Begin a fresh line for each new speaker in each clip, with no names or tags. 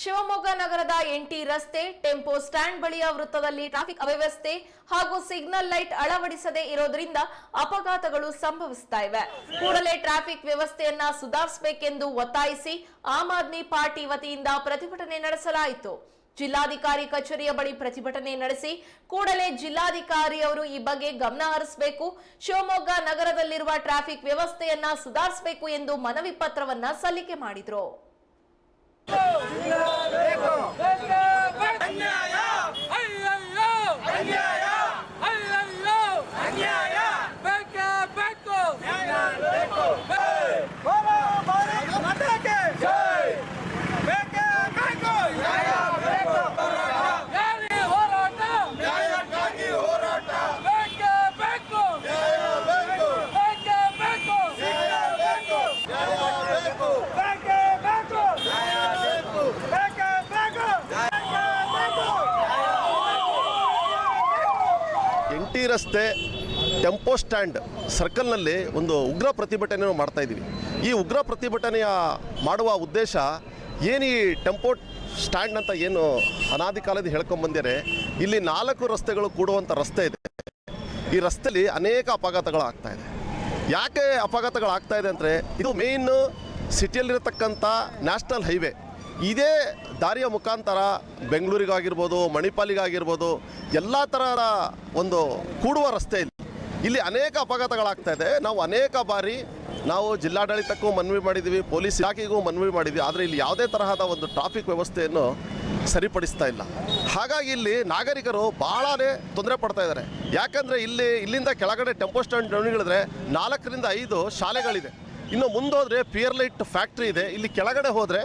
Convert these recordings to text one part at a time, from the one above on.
ಶಿವಮೊಗ್ಗ ನಗರದ ಎಂಟಿ ರಸ್ತೆ, tempo stand ಬಳಿಯ ವೃತ್ತದಲ್ಲಿ ಟ್ರಾಫಿಕ್ ಅವ್ಯವಸ್ಥೆ ಹಾಗೂ ಸಿಗ್ನಲ್ ಲೈಟ್ ಅಳವಡಿಸದೇ ಇರೋದ್ರಿಂದ ಅಪಘಾತಗಳು ಸಂಭವಿಸ್ತಾ ಇವೆ. ಕೂಡಲೇ ಟ್ರಾಫಿಕ್ ವ್ಯವಸ್ಥೆಯನ್ನ ಸುಧಾರಿಸಬೇಕೆಂದು ಒತ್ತಾಯಿಸಿ ಆಮ್ ಆದ್ಮಿ ಪಾರ್ಟಿ ವತಿಯಿಂದ ಪ್ರತಿಭಟನೆ ನಡೆಸಲಾಯಿತು. ಜಿಲ್ಲಾಧಿಕಾರಿ ಕಚೇರಿಯ ಬಳಿ ಪ್ರತಿಭಟನೆ ನಡೆಸಿ ಕೂಡಲೇ ಜಿಲ್ಲಾಧಿಕಾರಿ ಅವರು ಈ ಬಗ್ಗೆ ಗಮನ ಹರಿಸಬೇಕು, ಶಿವಮೊಗ್ಗ ನಗರದಲ್ಲಿರುವ ಟ್ರಾಫಿಕ್ ವ್ಯವಸ್ಥೆಯನ್ನ ಸುಧಾರಿಸಬೇಕು ಎಂದು ಮನವಿ ಪತ್ರವನ್ನ ಸಲ್ಲಿಕೆ ಮಾಡಿದ್ರು.
내꺼! 내꺼!
ಎನ್ ಟಿ ರಸ್ತೆ ಟೆಂಪೋ ಸ್ಟ್ಯಾಂಡ್ ಸರ್ಕಲ್ನಲ್ಲಿ ಒಂದು ಉಗ್ರ ಪ್ರತಿಭಟನೆಯನ್ನು ಮಾಡ್ತಾ ಇದ್ದೀವಿ. ಈ ಉಗ್ರ ಪ್ರತಿಭಟನೆಯ ಮಾಡುವ ಉದ್ದೇಶ ಏನು ಈ ಟೆಂಪೋ ಸ್ಟ್ಯಾಂಡ್ ಅಂತ ಏನು ಅನಾದಿ ಕಾಲದ ಹೇಳ್ಕೊಂಡ್ಬಂದಿದ್ದಾರೆ ಇಲ್ಲಿ ನಾಲ್ಕು ರಸ್ತೆಗಳು ಕೂಡುವಂಥ ರಸ್ತೆ ಇದೆ. ಈ ರಸ್ತೆಯಲ್ಲಿ ಅನೇಕ ಅಪಘಾತಗಳು ಆಗ್ತಾ ಇದೆ. ಯಾಕೆ ಅಪಘಾತಗಳಾಗ್ತಾ ಇದೆ ಅಂದರೆ, ಇದು ಮೇಯ್ನ್ ಸಿಟಿಯಲ್ಲಿರತಕ್ಕಂಥ ನ್ಯಾಷನಲ್ ಹೈವೇ ಇದೇ ದಾರಿಯ ಮುಖಾಂತರ ಬೆಂಗಳೂರಿಗಾಗಿರ್ಬೋದು, ಮಣಿಪಾಲಿಗಾಗಿರ್ಬೋದು, ಎಲ್ಲ ಥರದ ಒಂದು ಕೂಡುವ ರಸ್ತೆ ಇಲ್ಲಿ. ಇಲ್ಲಿ ಅನೇಕ ಅಪಘಾತಗಳಾಗ್ತಾ ಇದೆ. ನಾವು ಅನೇಕ ಬಾರಿ ನಾವು ಜಿಲ್ಲಾಡಳಿತಕ್ಕೂ ಮನವಿ ಮಾಡಿದ್ದೀವಿ ಪೊಲೀಸ್ ಇಲಾಖೆಗೂ ಮನವಿ ಮಾಡಿದ್ವಿ, ಆದರೆ ಇಲ್ಲಿ ಯಾವುದೇ ತರಹದ ಒಂದು ಟ್ರಾಫಿಕ್ ವ್ಯವಸ್ಥೆಯನ್ನು ಸರಿಪಡಿಸ್ತಾ ಇಲ್ಲ. ಹಾಗಾಗಿ ಇಲ್ಲಿ ನಾಗರಿಕರು ಭಾಳನೇ ತೊಂದರೆ ಪಡ್ತಾ ಇದ್ದಾರೆ. ಯಾಕಂದರೆ ಇಲ್ಲಿ, ಇಲ್ಲಿಂದ ಕೆಳಗಡೆ ಟೆಂಪೋ ಸ್ಟ್ಯಾಂಡ್ ಇಳಿದ್ರೆ ನಾಲ್ಕರಿಂದ ಐದು ಶಾಲೆಗಳಿದೆ. ಇನ್ನು ಮುಂದೋದ್ರೆ ಪಿಯರ್ಲೈಟ್ ಫ್ಯಾಕ್ಟ್ರಿ ಇದೆ. ಇಲ್ಲಿ ಕೆಳಗಡೆ ಹೋದರೆ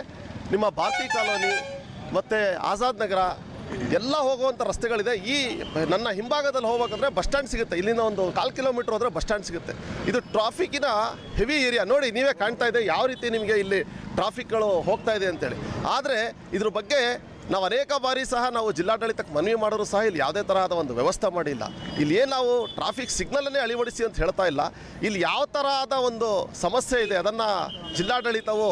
ನಿಮ್ಮ ಭಾರತಿ ಕಾಲೋನಿ ಮತ್ತು ಆಜಾದ್ ನಗರ ಎಲ್ಲ ಹೋಗುವಂಥ ರಸ್ತೆಗಳಿದೆ. ಈ ನನ್ನ ಹಿಂಭಾಗದಲ್ಲಿ ಹೋಗ್ಬೇಕಂದ್ರೆ ಬಸ್ ಸ್ಟ್ಯಾಂಡ್ ಸಿಗುತ್ತೆ. ಇಲ್ಲಿಂದ ಒಂದು ಕಾಲು ಕಿಲೋಮೀಟ್ರ್ ಹೋದರೆ ಬಸ್ ಸ್ಟ್ಯಾಂಡ್ ಸಿಗುತ್ತೆ. ಇದು ಟ್ರಾಫಿಕ್ಕಿನ ಹೆವಿ ಏರಿಯಾ ನೋಡಿ, ನೀವೇ ಕಾಣ್ತಾ ಇದೆ ಯಾವ ರೀತಿ ನಿಮಗೆ ಇಲ್ಲಿ ಟ್ರಾಫಿಕ್ಗಳು ಹೋಗ್ತಾ ಇದೆ ಅಂತೇಳಿ. ಆದರೆ ಇದ್ರ ಬಗ್ಗೆ ನಾವು ಅನೇಕ ಬಾರಿ ಸಹ ನಾವು ಜಿಲ್ಲಾಡಳಿತಕ್ಕೆ ಮನವಿ ಮಾಡೋರು ಸಹ ಇಲ್ಲಿ ಯಾವುದೇ ತರಹದ ಒಂದು ವ್ಯವಸ್ಥೆ ಮಾಡಿಲ್ಲ. ಇಲ್ಲಿ ಏನು ನಾವು ಟ್ರಾಫಿಕ್ ಸಿಗ್ನಲನ್ನೇ ಅಳವಡಿಸಿ ಅಂತ ಹೇಳ್ತಾ ಇಲ್ಲ. ಇಲ್ಲಿ ಯಾವ ತರಹದ ಒಂದು ಸಮಸ್ಯೆ ಇದೆ, ಅದನ್ನು ಜಿಲ್ಲಾಡಳಿತವು